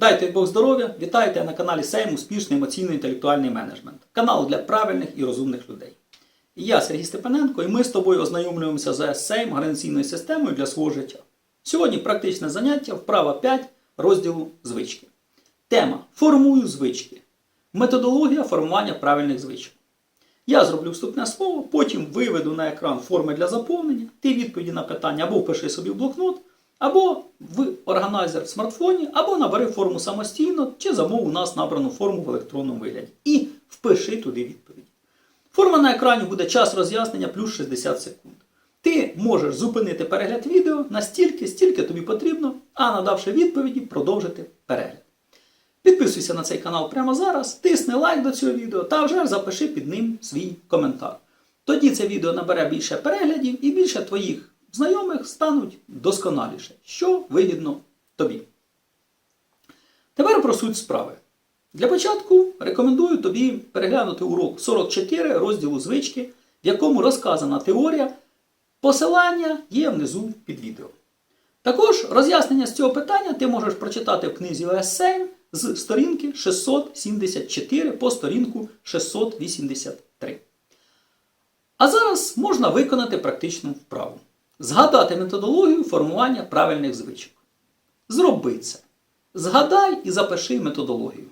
Дайте Бог здоров'я, вітайте на каналі Сейм Успішний емоційно інтелектуальний менеджмент. Канал для правильних і розумних людей. Я Сергій Степаненко, і ми з тобою ознайомлюємося з Сейм організаційною системою для свого життя. Сьогодні практичне заняття, вправа 5 розділу звички. Тема Формую звички. Методологія формування правильних звичок. Я зроблю вступне слово, потім виведу на екран форми для заповнення, ти відповіді на питання або впиши собі в блокнот, або в органайзер в смартфоні, або набери форму самостійно, чи замов у нас набрану форму в електронному вигляді. І впиши туди відповіді. Форма на екрані буде час роз'яснення плюс 60 секунд. Ти можеш зупинити перегляд відео настільки, стільки тобі потрібно, а надавши відповіді, продовжити перегляд. Підписуйся на цей канал прямо зараз, тисни лайк до цього відео та вже запиши під ним свій коментар. Тоді це відео набере більше переглядів і більше твоїх знайомих стануть досконаліше, що вигідно тобі. Тепер про суть справи. Для початку рекомендую тобі переглянути урок 44 розділу звички, в якому розказана теорія. Посилання є внизу під відео. Також роз'яснення з цього питання ти можеш прочитати в книзі ОС7 з сторінки 674 по сторінку 683. А зараз можна виконати практичну вправу. Згадати методологію формування правильних звичок. Зроби це. Згадай і запиши методологію.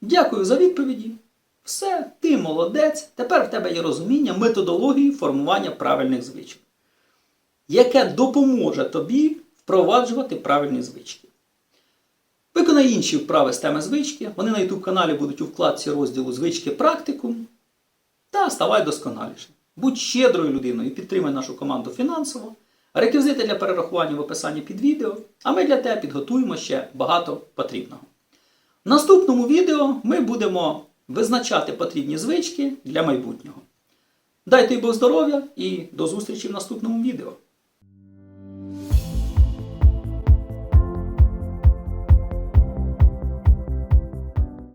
Дякую за відповіді. Все, ти молодець. Тепер в тебе є розуміння методології формування правильних звичок, яке допоможе тобі впроваджувати правильні звички. Виконай інші вправи з теми звички. Вони на YouTube каналі будуть у вкладці розділу звички практикум. Та ставай досконаліше. Будь щедрою людиною і підтримай нашу команду фінансово. Реквізити для перерахування в описанні під відео, а ми для тебе підготуємо ще багато потрібного. В наступному відео ми будемо визначати потрібні звички для майбутнього. Дайте Бог здоров'я і до зустрічі в наступному відео.